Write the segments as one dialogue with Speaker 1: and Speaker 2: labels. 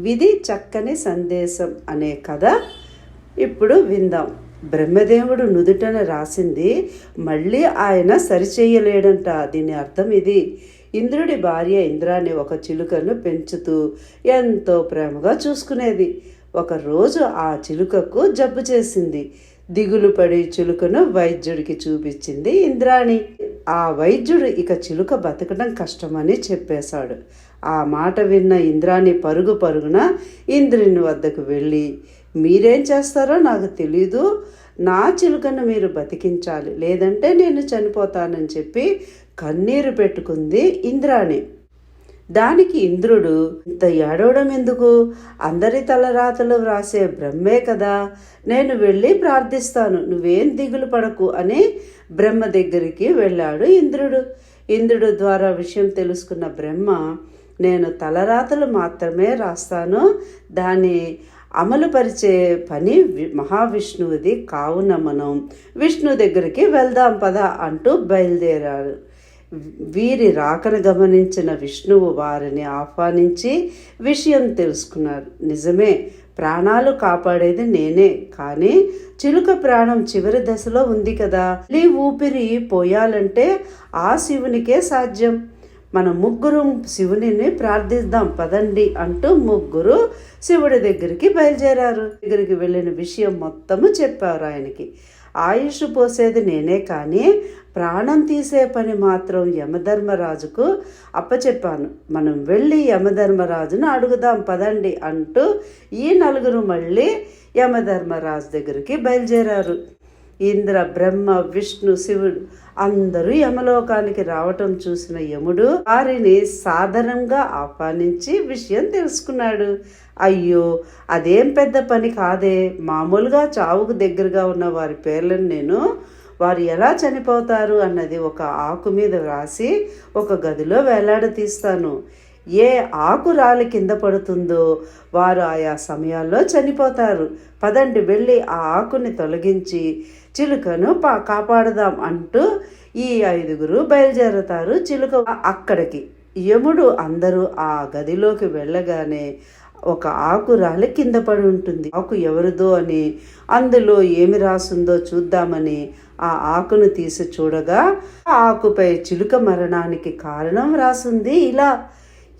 Speaker 1: విధి చక్కని సందేశం అనే కథ ఇప్పుడు విందాం. బ్రహ్మదేవుడు నుదుటన రాసింది మళ్ళీ ఆయన సరిచేయలేడంట. దీని అర్థం ఇది. ఇంద్రుడి భార్య ఇంద్రాన్ని ఒక చిలుకను పెంచుతూ ఎంతో ప్రేమగా చూసుకునేది. ఒకరోజు ఆ చిలుకకు జబ్బు చేసింది. దిగులు పడి చిలుకను వైద్యుడికి చూపించింది ఇంద్రాణి. ఆ వైద్యుడు ఇక చిలుక బతకడం కష్టమని చెప్పేశాడు. ఆ మాట విన్న ఇంద్రాణి పరుగు పరుగున ఇంద్రుని వద్దకు వెళ్ళి మీరేం చేస్తారో నాకు తెలీదు. నా చిలుకను మీరు బతికించాలి. లేదంటే నేను చనిపోతానని చెప్పి కన్నీరు పెట్టుకుంది ఇంద్రాణి. దానికి ఇంద్రుడు ఇంత ఏడవడం ఎందుకు? అందరి తలరాతలు వ్రాసే బ్రహ్మే కదా. నేను వెళ్ళి ప్రార్థిస్తాను. నువ్వేం దిగులు పడకు అని బ్రహ్మ దగ్గరికి వెళ్ళాడు ఇంద్రుడు. ఇంద్రుడు ద్వారా విషయం తెలుసుకున్న బ్రహ్మ నేను తలరాతలు మాత్రమే రాస్తాను. దాన్ని అమలుపరిచే పని మహావిష్ణువుది కావున మనం. విష్ణు దగ్గరికి వెళ్దాం పద అంటూ బయలుదేరాడు. వీరి రాకను గమనించిన విష్ణువు వారిని ఆహ్వానించి విషయం తెలుసుకున్నారు. నిజమే ప్రాణాలు కాపాడేది నేనే కానీ చిలుక ప్రాణం చివరి దశలో ఉంది కదా. ఈ ఊపిరి పోయాలంటే ఆ శివునికే సాధ్యం. మన ముగ్గురు శివునిని ప్రార్థిద్దాం పదండి అంటూ ముగ్గురు శివుడి దగ్గరికి బయలుదేరారు. దగ్గరికి వెళ్ళిన విషయం మొత్తము చెప్పారు ఆయనకి. ఆయుష్ పోసేది నేనే కానీ ప్రాణం తీసే పని మాత్రం యమధర్మరాజుకు అప్పచెప్పాను. మనం వెళ్ళి యమధర్మరాజును అడుగుదాం పదండి అంటూ ఈ నలుగురు మళ్ళీ యమధర్మరాజు దగ్గరికి బయలుదేరారు. ఇంద్ర బ్రహ్మ విష్ణు శివుడు అందరూ యమలోకానికి రావటం చూసిన యముడు వారిని సాధారణంగా ఆహ్వానించి విషయం తెలుసుకున్నాడు. అయ్యో అదేం పెద్ద పని కాదే. మామూలుగా చావుకు దగ్గరగా ఉన్న వారి పేర్లను నేను వారు ఎలా చనిపోతారు అన్నది ఒక ఆకు మీద వ్రాసి ఒక గదిలో వేలాడతీస్తాను. ఏ ఆకు రాలి కింద పడుతుందో వారు ఆయా సమయాల్లో చనిపోతారు. పదండి వెళ్ళి ఆ ఆకుని తొలగించి చిలుకను పా కాపాడదాం అంటూ ఈ ఐదుగురు బయలుదేరతారు చిలుక అక్కడికి. యముడు అందరూ ఆ గదిలోకి వెళ్ళగానే ఒక ఆకు రాలి కింద పడి ఉంటుంది. ఆకు ఎవరిదో అని అందులో ఏమి రాసుందో చూద్దామని ఆ ఆకును తీసి చూడగా ఆ ఆకుపై చిలుక మరణానికి కారణం రాసుంది. ఇలా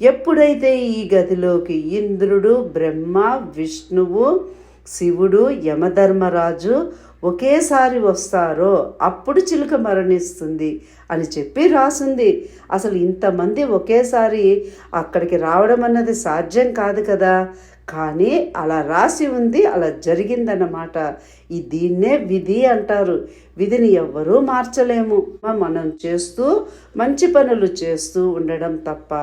Speaker 1: ఎప్పుడైతే ఈ గదిలోకి ఇంద్రుడు బ్రహ్మ విష్ణువు శివుడు యమధర్మరాజు ఒకేసారి వస్తారో అప్పుడు చిలుక మరణిస్తుంది అని చెప్పి రాసింది. అసలు ఇంతమంది ఒకేసారి అక్కడికి రావడం అన్నది సాధ్యం కాదు కదా. కానీ అలా రాసి ఉంది అలా జరిగిందన్నమాట. ఈ దీన్నే విధి అంటారు. విధిని ఎవ్వరూ మార్చలేము. మనం చేస్తూ మంచి పనులు చేస్తూ ఉండడం తప్ప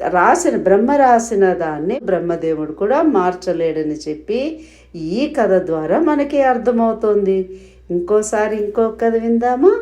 Speaker 1: రాసిన బ్రహ్మ రాసిన దాన్ని బ్రహ్మదేవుడు కూడా మార్చలేడని చెప్పి ఈ కథ ద్వారా మనకి అర్థమవుతోంది. ఇంకోసారి ఇంకో కథ విందామా?